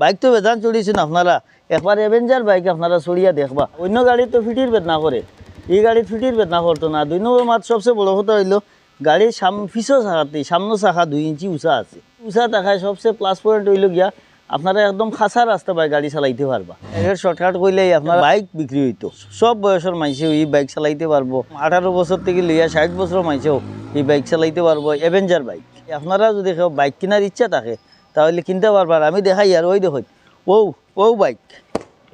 Bike তো বেদান চড়িয়েছেন আপনারা একবার এভেঞ্জার বাইক আপনারা চড়িয়া দেখবা। অন্য গাড়ি তো ফিটির বেদনা করে এই গাড়ি ফিটির বেদনা করতো না। দুই নম্বর মাত্র সবচেয়ে বড় কথা হইল গাড়ির সাম পিছও চাকাতে সামনে চাকা দুই ইঞ্চি উঁচা আছে। উঁচা থাকায় সবচেয়ে প্লাস পয়েন্ট হইল গিয়া, আপনারা একদম খাসা রাস্তা পায় গাড়ি চালাইতে পারবা। এর শর্টকাট করলেই আপনার বাইক বিক্রি হইতো। সব বয়সের মাইসেও এই বাইক চালাইতে পারব। আঠারো বছর থেকে লইয়া ষাট বছর মাইসেও এই বাইক চালাইতে পারব। Avenger bike. আপনারা যদি বাইক কেনার ইচ্ছা থাকে তাহলে কিনতে পারবার আমি দেখাই আর ওই দেখুন ও ও বাইক।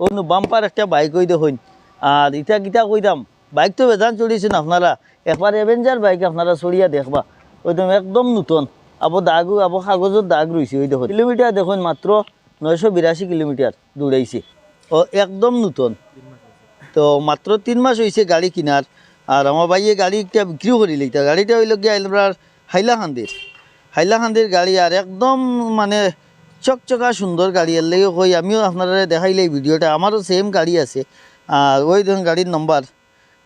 ও বাম্পার একটা বাইক ওই দেখুন। আর ইটা কিটা কইতাম, বাইক তো বেদান চড়িয়েছেন আপনারা। একবার এভেঞ্জার বাইক আপনারা চড়িয়া দেখবা। ওইদম একদম নতুন। আবো দাগও আবো কাগজের দাগ রয়েছে ওই দেখুন। কিলোমিটার দেখুন মাত্র নয়শো বিরাশি কিলোমিটার দৌড়াইছে। ও একদম নতুন। তো মাত্র তিন মাস হয়েছে গাড়ি কিনার। আর আমার ভাইয়ে গাড়ি একটা বিক্রিও করিলে। গাড়িটা হইল গিয়ে আপনার হাইলাকান্দির। হাইলাকান্দির গাড়ি আর একদম মানে চকচকা সুন্দর গাড়ি। এর লেগে কই আমিও আপনারা দেখাইলে ভিডিওটা। আমারও সেম গাড়ি আছে। আর ওই ধরুন গাড়ির নম্বর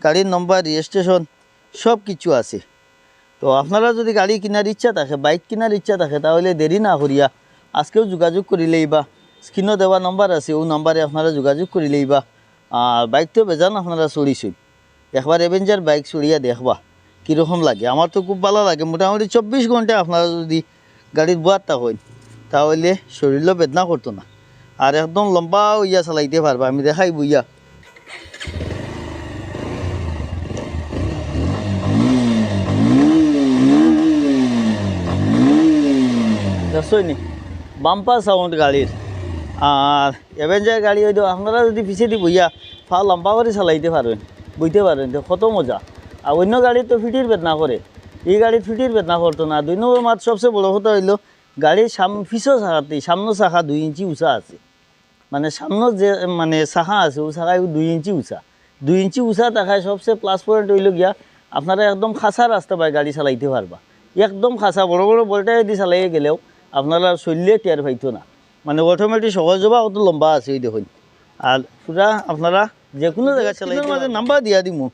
গাড়ির নম্বর রেজিস্ট্রেশন সব কিছু আছে। তো আপনারা যদি গাড়ি কেনার ইচ্ছা থাকে বাইক কেনার ইচ্ছা থাকে, তাহলে দেরি না করিয়া আজকেও যোগাযোগ করিলেই বা স্ক্রিনও দেওয়া নম্বর আছে, ও নম্বরে আপনারা যোগাযোগ করিলেই বা আর বাইক তো বেজান আপনারা চড়িছই একবার এভেঞ্জার বাইক চড়িয়া দেখবা। কীরকম লাগে? আমার তো খুব ভালো লাগে। মোটামুটি চব্বিশ ঘণ্টা আপনারা যদি গাড়ির বোয়ারটা হন তাহলে শরীরও বেদনা করতো না। আর একদম লম্বা ইয়া চালাইতে পারবা, আমি দেখাই বইয়া। দেখছই নি? বাম্পার সাউন্ড গাড়ির। আর এভেঞ্জার গাড়ি হয়তো আপনারা যদি পিছিয়ে দি বইয়া ফা লম্বা করে চালাইতে পারবেন, বুঝতে পারবেন কত মজা। আর অন্য গাড়ি তো ফিটির বেদনা করে। এই গাড়ি ফিটির বেদনা করতো না। দুই নম্বর মাত্র সবচেয়ে বড় কথা হইল গাড়ির সাম পিছও চাকাতে সামনে চাকা দুই ইঞ্চি উঁচা আছে। মানে সামনে যে মানে চাকা আছে ও চাকায় দুই ইঞ্চি উঁচা। দুই ইঞ্চি উঁচা থাকায় সবচেয়ে প্লাস পয়েন্ট হইল গিয়া আপনারা একদম খাসা রাস্তা পায় গাড়ি চালাইতে পারবা। একদম খাসা বড় বড় বলটাই দি চালাইয়ে গেলেও আপনারা শরীরে টের পাইতো না। মানে অটোমেটিক সহজ হবা অত লম্বা আছে ওই দেখুন। আর পুরা আপনারা যে কোনো জায়গায় চালাইতে মাঝে নাম্বার দিয়া দিমু।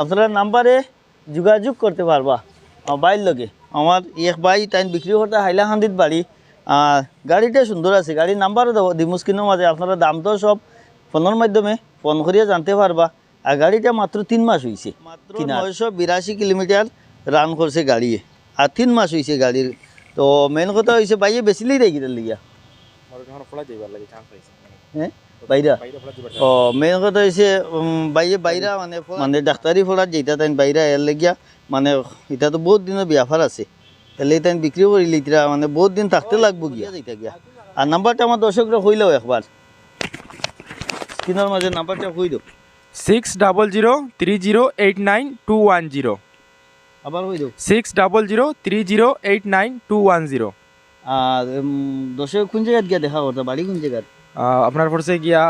আপনারা নাম্বারে যোগাযোগ করতে পারবা। বাইর লগে। আমার এক বাই টাইম বিক্রি করতে হাইলাকান্দিত বাড়ি। আর গাড়িটা সুন্দর আছে। গাড়ির নাম্বারও দেবো দিমু স্ক্রিনের মাঝে। আপনারা দাম তো সব ফোনের মাধ্যমে ফোন করিয়া জানতে পারবা। আর গাড়িটা মাত্র তিন মাস হয়েছে মাত্র নয়শো বিরাশি কিলোমিটার রান করছে গাড়ি আর তিন মাস হয়েছে গাড়ির। তো মেন কথা হয়েছে বাইয়ে বেচিলেই দেয় কিটার লিগা। হ্যাঁ? বাইরা? ও মেন কথা হয়েছে বাইরে বাইরা মানে মানে ডাক্তারি ফোড়ার যেটা তাই বাইরা এর লেগিয়া মানে এটা তো বহুত দিনের বিয়াফার আছে। এলে তাই বিক্রি করিলে ইতরা মানে বহুত দিন থাকতে লাগবো গিয়া। যেটা গিয়া। আর নাম্বারটা আমার দর্শকরা কইলেও একবার স্ক্রিনের মাঝে নাম্বারটা কই দাও। Six double zero three zero eight nine two one zero আবার কই দাও। Six double zero three zero eight nine two one zero আর উম, দর্শক কোন জায়গায় গিয়া দেখা করতে বাড়ি কোন জায়গায় আপনার পড়ছে গিয়া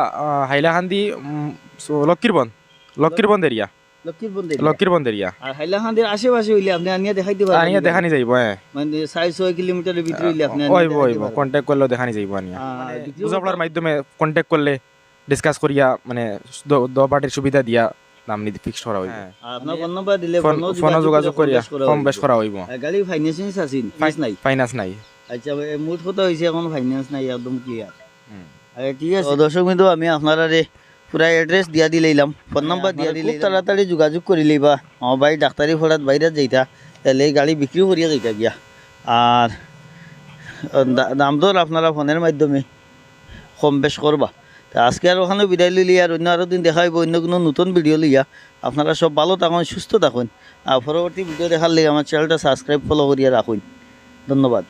so- লক্ষ্মীরবন। লক্ষ্মীরবন্দ এরিয়া লক্ষ্মীর বন্ধে লক্ষ্মীরবন্দ এরিয়া আর হাইলাকান্দির আশেপাশে হইলে আপনি আনিয়া দেখানি যাইব হ্যাঁ। মানে চার ছয় কিলোমিটারের ভিতরে হইলে আপনি ওইব ওইব পারবেন। কন্ট্যাক্ট দেখানি যাইব আনিয়া। বুঝাপড়ার মাধ্যমে কন্ট্যাক্ট করলে ডিসকাস করিয়া মানে দ- দ পার্টির সুবিধা দিয়া দাম নিতে ফিক্স করা হইব। আপনার ফোন নাম্বার দিলে ফোন যোগাযোগ করিয়া করা কম। বেশ করা হইব। গাড়ি ফাইন্যান্স আছে ফাইন্যান্স নাই। ফাইনান্স নাই। আচ্ছা মোট কথা হয়েছে এখন ফাইন্যান্স নাই একদম ক্লিয়ার হুম। ঠিক আছে। দর্শক বিন্দু আমি আপনারা পুরা এড্রেস দিয়া দিলাম ফোন নাম্বার দিয়া দিলে তাড়াতাড়ি যোগাযোগ করে লইবা। আমার বাড়ি ডাক্তারি ফোড়াত বাইরে যাইতা। তাহলে গাড়ি বিক্রি করিয়া যাইতা গিয়া। আর দাম দর আপনারা ফোনের মাধ্যমে কম বেশ করবা। তা আজকে আর ওখানে বিদায় লইলি আর অন্য আরও দিন দেখা হইব অন্য কোনো নতুন ভিডিও লইয়া। আপনারা সব ভালো থাকুন সুস্থ থাকুন। আর পরবর্তী ভিডিও দেখার লাগে আমার চ্যানেলটা সাবস্ক্রাইব ফলো করিয়া রাখুন। ধন্যবাদ।